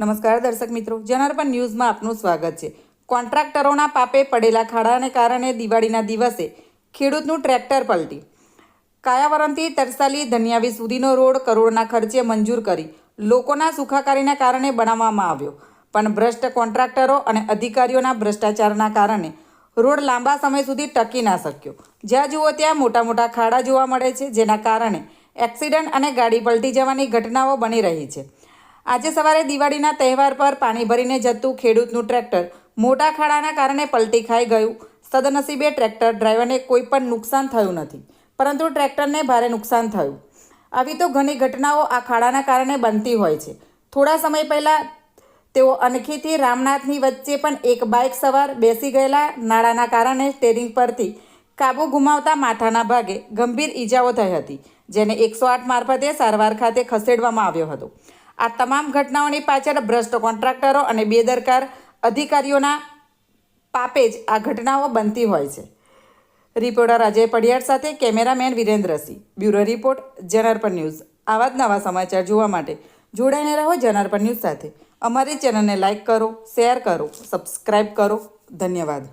નમસ્કાર દર્શક મિત્રો, જનાર્પણ ન્યૂઝમાં આપનું સ્વાગત છે. કોન્ટ્રાક્ટરોના પાપે પડેલા ખાડાને કારણે દિવાળીના દિવસે ખેડૂતનું ટ્રેક્ટર પલટી. કાયાવરણથી તરસાલી ધન્યાવી સુધીનો રોડ કરોડના ખર્ચે મંજૂર કરી લોકોના સુખાકારીના કારણે બનાવવામાં આવ્યો. પણ ભ્રષ્ટ કોન્ટ્રાક્ટરો અને અધિકારીઓના ભ્રષ્ટાચારના કારણે રોડ લાંબા સમય સુધી ટકી ના શક્યો. જ્યાં જુઓ ત્યાં મોટા મોટા ખાડા જોવા મળે છે, જેના કારણે એક્સિડન્ટ અને ગાડી પલટી જવાની ઘટનાઓ બની રહી છે. આજે સવારે દિવાળીના તહેવાર પર પાણી ભરીને જતું ખેડૂતનું ટ્રેક્ટર મોટા ખાડાના કારણે પલટી ખાઈ ગયું. સદનસીબે ટ્રેક્ટર ડ્રાઈવરને કોઈ પણ નુકસાન થયું નથી, પરંતુ ટ્રેક્ટરને ભારે નુકસાન થયું. આવી તો ઘણી ઘટનાઓ આ ખાડાના કારણે બનતી હોય છે. થોડા સમય પહેલાં તેઓ અનખીથી રામનાથની વચ્ચે પણ એક બાઇક સવાર બેસી ગયેલા નાળાના કારણે સ્ટેરિંગ પરથી કાબુ ગુમાવતા માથાના ભાગે ગંભીર ઈજાઓ થઈ હતી, જેને એકસો આઠ મારફતે સારવાર ખાતે ખસેડવામાં આવ્યો હતો. આ તમામ ઘટનાઓની પાછળ ભ્રષ્ટ કોન્ટ્રાક્ટરો અને બેદરકાર અધિકારીઓના પાપે જ આ ઘટનાઓ બનતી હોય છે. રિપોર્ટર અજય પડિયાર સાથે cameraman Virendrasinh bureau report Janarpan news. આવા જ નવા સમાચાર જોવા માટે જોડાઈને રહો જનાર્પણ ન્યૂઝ સાથે. અમારી ચેનલને લાઇક કરો, શેર કરો સબસ્ક્રાઈબ કરો. ધન્યવાદ.